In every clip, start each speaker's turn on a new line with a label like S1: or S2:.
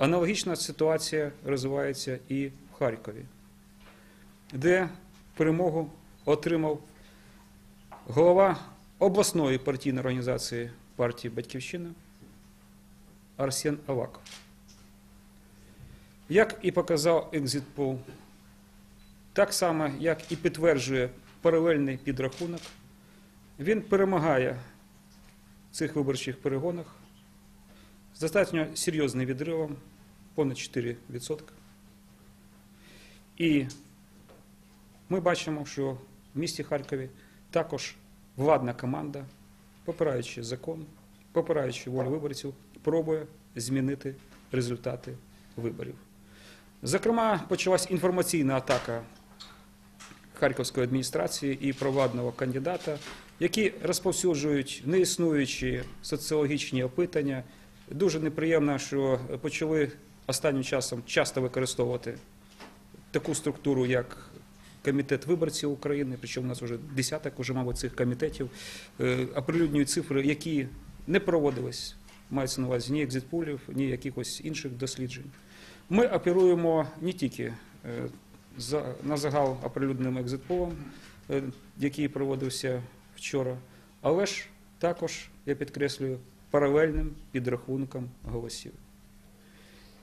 S1: Аналогічна ситуація розвивається і в Харкові, де перемогу отримав голова обласної партійної організації партії Батьківщина Арсен Аваков. Як і показав екзитпол, так само, як і підтверджує паралельний підрахунок, він перемагає в цих виборчих перегонах з достатньо серйозним відривом, понад 4%. І ми бачимо, що в місті Харкові також владна команда, попираючи закон, попираючи волю виборців, пробує змінити результати виборів. Зокрема, почалась інформаційна атака Харківської адміністрації і провладного кандидата, які розповсюджують неіснуючі соціологічні опитання. Дуже неприємно, що почали останнім часом часто використовувати таку структуру, як Комітет виборців України, причому у нас вже десяток, уже, мабуть, цих комітетів, е, оприлюднюють цифри, які не проводились, мається на увазі ні екзитпулів, ні якихось інших досліджень. Ми оперуємо не тільки е, на загал оприлюдненим екзитполом, е, який проводився вчора, але ж також, я підкреслюю, паралельним підрахунком голосів.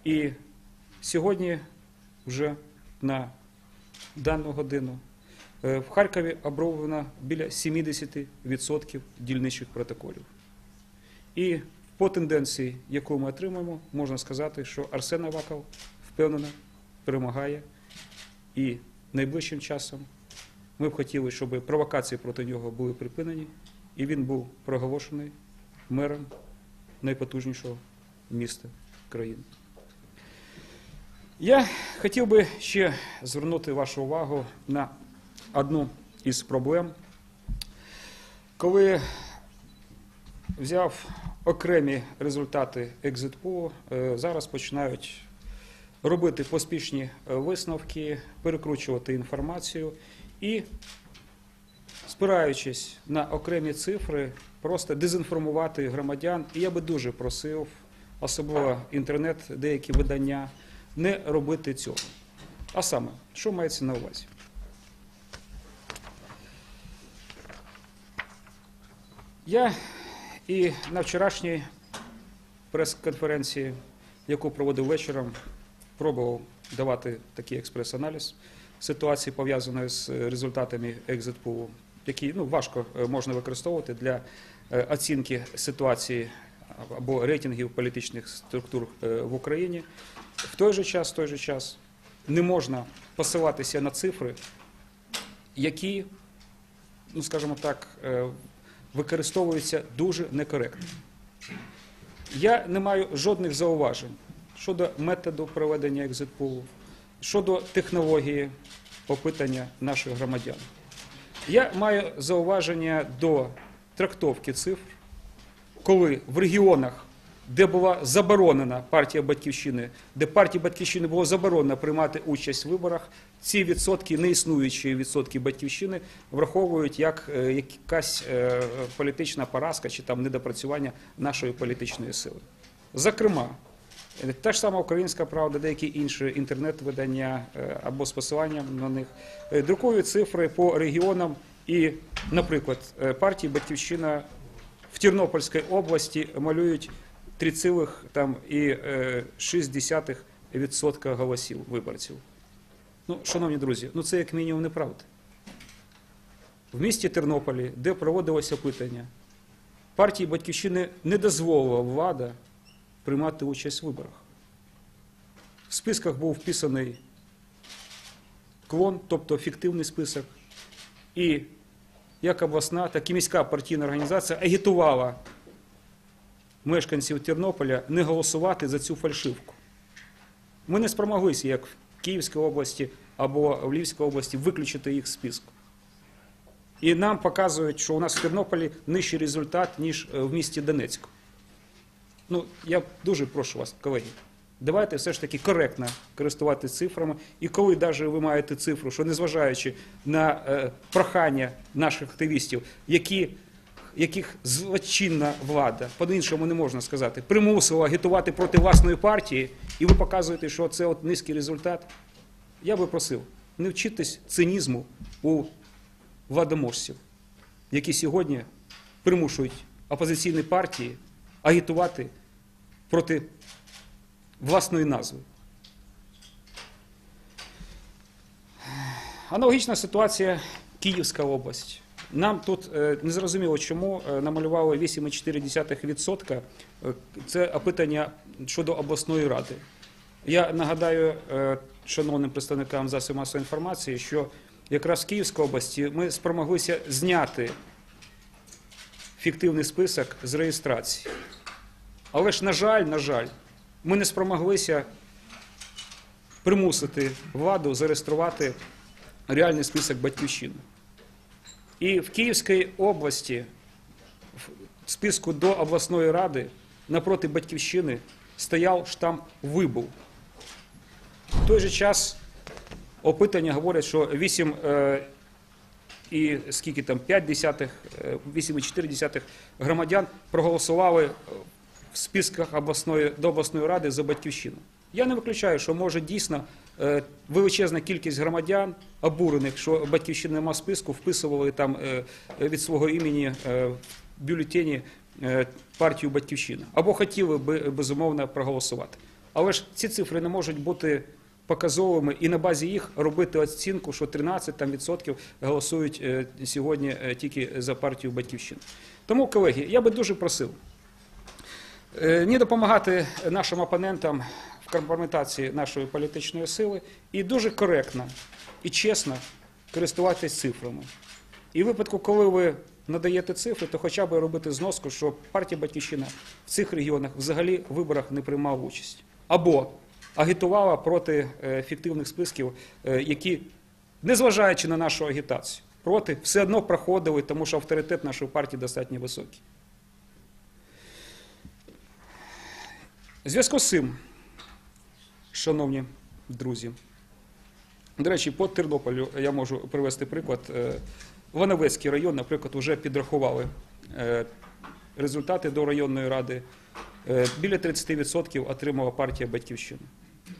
S1: І сьогодні вже на дану годину е, в Харкові оброблено біля 70% дільничих протоколів. І по тенденції, яку ми отримуємо, можна сказати, що Арсен Аваков впевнено перемагає. І найближчим часом ми б хотіли, щоб провокації проти нього були припинені, і він був проголошений мером найпотужнішого міста країни. Я хотів би ще звернути вашу увагу на одну із проблем. Коли взяв окремі результати екзитпулу, е, зараз починають робити поспішні е, висновки, перекручувати інформацію і, спираючись на окремі цифри, просто дезінформувати громадян. І я би дуже просив, особливо інтернет, деякі видання, не робити цього. А саме, що мається на увазі? Я і на вчорашній прес-конференції, яку проводив вечором, пробував давати такий експрес-аналіз ситуації, пов'язаної з результатами екзитпулу, які ну, важко е, можна використовувати для е, оцінки ситуації або рейтингів політичних структур е, в Україні. В той же час, в той же час не можна посилатися на цифри, які, ну скажімо так, е, використовуються дуже некоректно. Я не маю жодних зауважень щодо методу проведення екзитпулу, щодо технології опитання наших громадян. Я маю зауваження до трактовки цифр, коли в регіонах, де була заборонена партія Батьківщини, де партії Батьківщини було заборонено приймати участь в виборах, ці відсотки, неіснуючі відсотки Батьківщини, враховують як е, якась е, політична поразка чи там недопрацювання нашої політичної сили. Зокрема, е, та ж сама Українська правда, деякі інші інтернет-видання або з посиланням на них друкують цифри по регіонам. І, наприклад, партії Батьківщина в Тернопільській області малюють 3,6% голосів виборців. Ну, шановні друзі, ну це як мінімум неправда. В місті Тернополі, де проводилося опитання, партії Батьківщини не дозволила влада приймати участь в виборах. В списках був вписаний клон, тобто фіктивний список. І як обласна, так і міська партійна організація агітувала мешканців Тернополя не голосувати за цю фальшивку. Ми не спромоглися, як в Київській області або в Львівській області, виключити їх з списку. І нам показують, що у нас в Тернополі нижчий результат, ніж е, в місті Донецьку. Ну, я дуже прошу вас, колеги, давайте все ж таки коректно користуватися цифрами. І коли навіть ви маєте цифру, що незважаючи на е, прохання наших активістів, які яких злочинна влада, по-іншому не можна сказати, примусила агітувати проти власної партії, і ви показуєте, що це от низький результат. Я би просив, не вчитись цинізму у владоможців, які сьогодні примушують опозиційні партії агітувати проти власної назви. Аналогічна ситуація Київська область. Нам тут е, незрозуміло, чому е, намалювали 8,4%. Е, Це опитання щодо обласної ради. Я нагадаю шановним представникам засобів масової інформації, що якраз в Київській області ми спромоглися зняти фіктивний список з реєстрації. Але ж, на жаль, на жаль, ми не спромоглися примусити владу зареєструвати реальний список батьківщини. І в Київській області в списку до обласної ради напроти батьківщини стояв штамп вибув. В той же час опитання говорять, що 8 е, і скільки там 5 десятих, е, 8,4 десятих громадян проголосували е, в списках обласної, до обласної ради за батьківщину. Я не виключаю, що може дійсно е, величезна кількість громадян, обурених, що батьківщини нема списку, вписували там е, від свого імені е, в бюлетені партію Батьківщина або хотіли би безумовно проголосувати. Але ж ці цифри не можуть бути показовими і на базі їх робити оцінку, що 13 там, відсотків голосують сьогодні тільки за партію Батьківщина. Тому, колеги, я би дуже просив не допомагати нашим опонентам в компрометації нашої політичної сили і дуже коректно і чесно користуватись цифрами. І в випадку, коли ви надаєте цифри, то хоча б робити зноску, що партія Батьківщина в цих регіонах взагалі в виборах не приймала участь. Або агітувала проти е, фіктивних списків, е, які, незважаючи на нашу агітацію, проти все одно проходили, тому що авторитет нашої партії достатньо високий. Зв'язку з цим, шановні друзі, до речі, по Тернополю я можу привести приклад. Е, Вановецький район, наприклад, вже підрахували е, результати до районної ради. Е, Біля 30% отримала партія Батьківщина.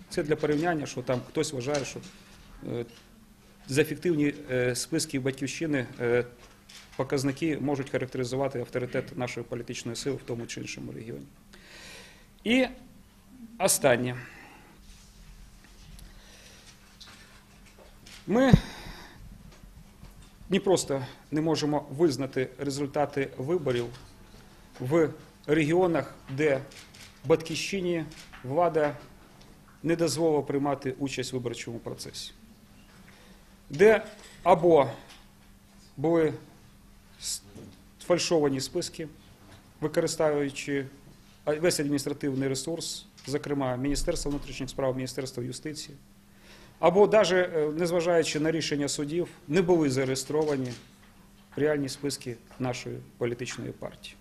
S1: Це для порівняння, що там хтось вважає, що за фіктивні е, списки Батьківщини показники можуть характеризувати авторитет нашої політичної сили в тому чи іншому регіоні. І останнє. Ми не просто не можемо визнати результати виборів в регіонах, де батьківщині влада не дозволила приймати участь в виборчому процесі, де або були сфальшовані списки, використовуючи весь адміністративний ресурс, зокрема Міністерство внутрішніх справ, Міністерство юстиції, або навіть незважаючи на рішення судів, не були зареєстровані реальні списки нашої політичної партії.